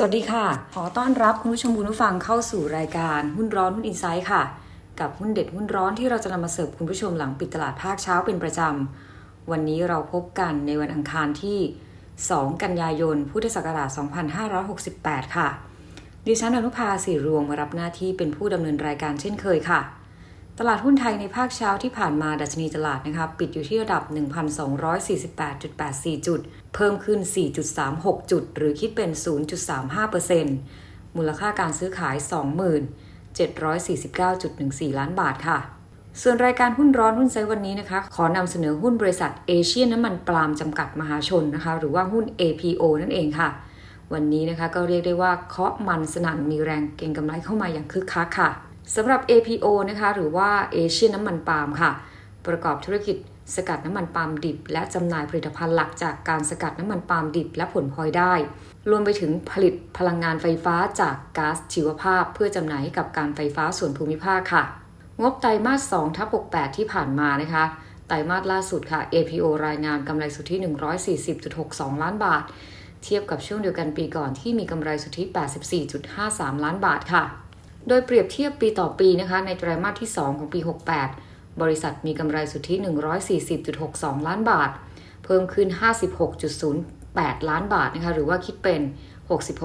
สวัสดีค่ะ ขอต้อนรับคุณผู้ชมคุณผู้ฟังเข้าสู่รายการหุ้นร้อนหุ้นอินไซด์ค่ะ กับหุ้นเด็ดหุ้นร้อนที่เราจะนำมาเสิร์ฟคุณผู้ชมหลังปิดตลาดภาคเช้าเป็นประจำ วันนี้เราพบกันในวันอังคารที่ 2 กันยายน พุทธศักราช 2568 ค่ะ ดิฉันอนุภาสีรวงมารับหน้าที่เป็นผู้ดำเนินรายการเช่นเคยค่ะ ตลาดหุ้นไทยในภาคเช้าที่ผ่านมาดัชนีตลาดนะคะปิดอยู่ที่ระดับ 1,248.84 จุด เพิ่มขึ้น 4.36 จุด หรือคิดเป็น 0.35%มูลค่าการซื้อขาย2749.14 ล้านบาทค่ะ ส่วนรายการหุ้นร้อนหุ้นไซด์วันนี้นะคะ ขอนำเสนอหุ้นบริษัทเอเชียน้ำมันปาล์มจำกัดมหาชนนะคะ หรือว่าหุ้น APO นั่นเองค่ะ วันนี้นะคะก็เรียกได้ว่าเคาะมันสนั่นมีแรงเก็งกำไรเข้ามาอย่างคึกคักค่ะ สำหรับ APO นะคะหรือว่าเอเชียน้ำมันปาล์มค่ะ ประกอบธุรกิจสกัดน้ำมันปาล์มดิบ และจำหน่ายผลิตภัณฑ์หลักจากการสกัดน้ำมันปาล์มดิบ และผลพลอยได้ รวมไปถึงผลิตพลังงานไฟฟ้าจากก๊าซชีวภาพ เพื่อจำหน่ายให้กับการไฟฟ้าส่วนภูมิภาคค่ะ งบไตรมาส2ทับ68 ที่ผ่านมานะคะไตรมาสล่าสุดค่ะ APO รายงานกำไรสุทธิ 140.62 ล้านบาท เทียบกับช่วงเดียวกันปีก่อนที่มีกำไรสุทธิ 84.53 ล้านบาทค่ะ โดยเปรียบเทียบปีต่อปีนะคะในไตรมาสที่ 2 ของปี 68 บริษัทมีกำไรสุทธิ 140.62 ล้านบาท เพิ่มขึ้น 56.08 ล้านบาทนะคะหรือว่าคิดเป็น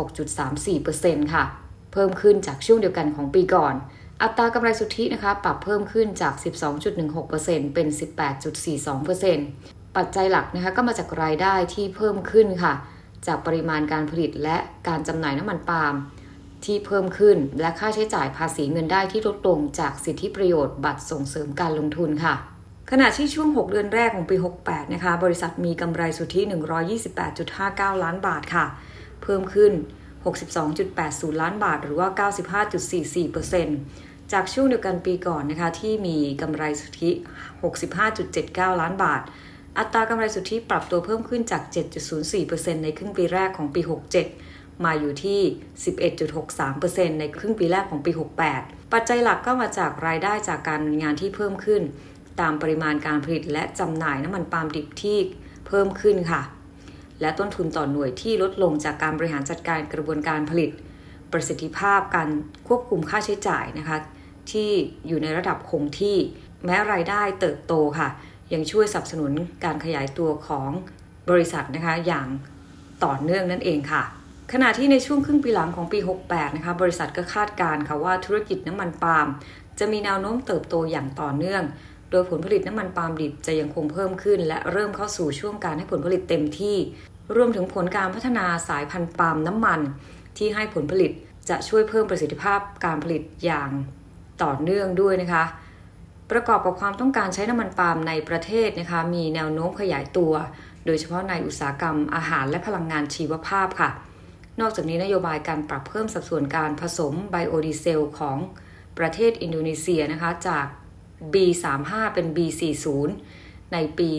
66.34%ค่ะ เพิ่มขึ้นจากช่วงเดียวกันของปีก่อน อัตรากำไรสุทธินะคะปรับเพิ่มขึ้นจาก 12.16%เป็น 18.42%ปัจจัยหลักนะคะก็มาจากรายได้ที่เพิ่มขึ้นค่ะ จากปริมาณการผลิตและการจำหน่ายน้ำมันปาล์ม ที่เพิ่มขึ้น และค่าใช้จ่ายภาษีเงินได้ที่ลดลงจากสิทธิประโยชน์บัตรส่งเสริมการลงทุนค่ะขณะที่ช่วง 6 เดือนแรกของปี 68 นะคะ บริษัทมีกำไรสุทธิ 128.59 ล้านบาทค่ะ เพิ่มขึ้น 62.80 ล้านบาท หรือว่า 95.44%จากช่วงเดียวกันปีก่อนนะคะ ที่มีกำไรสุทธิ 65.79 ล้านบาท อัตรากำไรสุทธิปรับตัวเพิ่มขึ้นจาก 7.04%ในครึ่งปีแรกของปี 67 มาอยู่ที่ 11.63%ในครึ่งปีแรกของปี 68 ปัจจัยหลักก็มาจากรายได้จากการงานที่เพิ่มขึ้น ตามปริมาณการผลิตและจำหน่ายน้ำมันปาล์มดิบที่เพิ่มขึ้นค่ะ และต้นทุนต่อหน่วยที่ลดลงจากการบริหารจัดการกระบวนการผลิต ประสิทธิภาพการควบคุมค่าใช้จ่ายนะคะ ที่อยู่ในระดับคงที่ แม้รายได้เติบโตค่ะ ยังช่วยสนับสนุนการขยายตัวของบริษัทนะคะอย่างต่อเนื่องนั่นเองค่ะ ขณะที่ในช่วงครึ่งปีหลังของปี 68 นะคะ บริษัทก็คาดการณ์ค่ะว่าธุรกิจน้ำมันปาล์มจะมีแนวโน้มเติบโตอย่างต่อเนื่อง โดยผลผลิตน้ำมันปาล์มดิบจะยังคงเพิ่มขึ้น และเริ่มเข้าสู่ช่วงการให้ผลผลิตเต็มที่ รวมถึงผลการพัฒนาสายพันธุ์ปาล์มน้ำมัน ที่ให้ผลผลิตจะช่วยเพิ่มประสิทธิภาพการผลิตอย่างต่อเนื่องด้วยนะคะ ประกอบกับความต้องการใช้น้ำมันปาล์มในประเทศนะคะ มีแนวโน้มขยายตัว โดยเฉพาะในอุตสาหกรรมอาหารและพลังงานชีวภาพค่ะ นอกจากนี้นโยบายการปรับเพิ่มสัดส่วนการผสมไบโอดีเซลของประเทศอินโดนีเซียนะคะจาก B35 เป็น B40 ในปี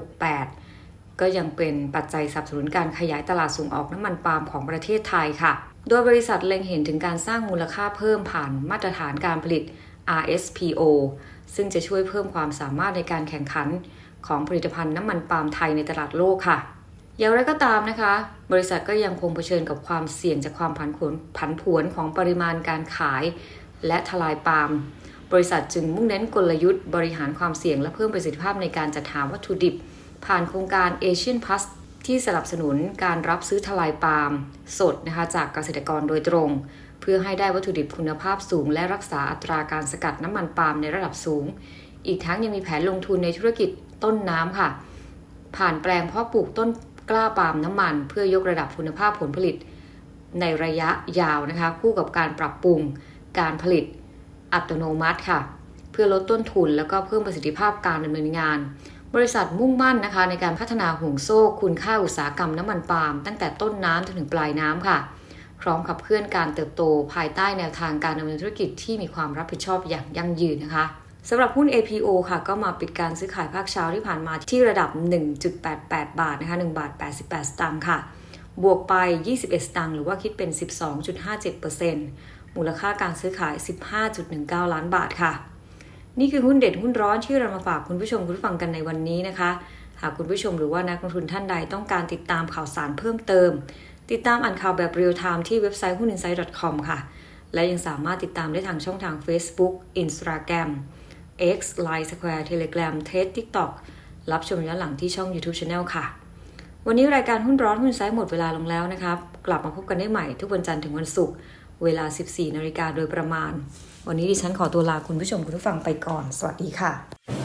2568 ก็ยังเป็นปัจจัยสนับสนุนการขยายตลาดส่งออกน้ำมันปาล์มของประเทศไทยค่ะ โดยบริษัทเล็งเห็นถึงการสร้างมูลค่าเพิ่มผ่านมาตรฐานการผลิต RSPO ซึ่งจะช่วยเพิ่มความสามารถในการแข่งขันของผลิตภัณฑ์น้ำมันปาล์มไทยในตลาดโลกค่ะ อย่างไรก็ตามนะคะ บริษัทก็ยังคงเผชิญกับความเสี่ยงจากความผันผวนผันผวนของปริมาณการขาย และทลายปาล์มบริษัทจึงมุ่งเน้นกลยุทธ์บริหารความเสี่ยงและเพิ่มประสิทธิภาพในการจัดหาวัตถุดิบ ผ่านโครงการ Asian Plus ที่สนับสนุนการรับซื้อทลายปาล์มสดนะคะจากเกษตรกรโดยตรง เพื่อให้ได้วัตถุดิบคุณภาพสูง และรักษาอัตราการสกัดน้ำมันปาล์มในระดับสูง อีกทั้งยังมีแผนลงทุนในธุรกิจต้นน้ำค่ะ ผ่านแปลงเพาะปลูกต้น กล้าปาล์มน้ำมัน เพื่อยกระดับคุณภาพผลผลิต ในระยะยาวนะคะ คู่กับการปรับปรุงการผลิตอัตโนมัติค่ะ เพื่อลดต้นทุนแล้วก็เพิ่มประสิทธิภาพการดำเนินงาน บริษัทมุ่งมั่นนะคะ ในการพัฒนาห่วงโซ่คุณค่าอุตสาหกรรมน้ำมันปาล์มตั้งแต่ต้นน้ำจนถึงปลายน้ำค่ะพร้อมขับเคลื่อนการเติบโตภายใต้แนวทางการดำเนินธุรกิจที่มีความรับผิดชอบอย่างยั่งยืนนะคะ สำหรับหุ้น APO ค่ะ ก็มาปิดการซื้อขายภาคเช้าที่ผ่านมาที่ระดับ 1.88 บาทนะคะ1บาท 88 สตางค์ค่ะ บวกไป 21 สตางค์หรือว่าคิดเป็น 12.57%มูลค่าการซื้อขาย 15.19 ล้านบาทค่ะ นี่คือหุ้นเด็ดหุ้นร้อนที่เรามาฝากคุณผู้ชมคุณผู้ฟังกันในวันนี้นะคะ หากคุณผู้ชมหรือว่านักลงทุนท่านใดต้องการติดตามข่าวสารเพิ่มเติม ติดตามอ่านข่าวแบบเรียลไทม์ที่เว็บไซต์หุ้น insight com ค่ะ และยังสามารถติดตามได้ทางช่องทาง Facebook Instagram X Line Square Telegram t e d TikTok รับชมย้อนหลังที่ช่อง YouTube Channel ค่ะ วันนี้รายการหุ้นร้อนหุ้นไซด์หมดเวลาลงแล้วนะครับ กลับมาพบกันได้ใหม่ทุกวันจันทร์ถึงวันศุกร์เวลา 14นาฬิกาโดยประมาณ วันนี้ดิฉันขอตัวลาคุณผู้ชมคุณผู้ฟังไปก่อน สวัสดีค่ะ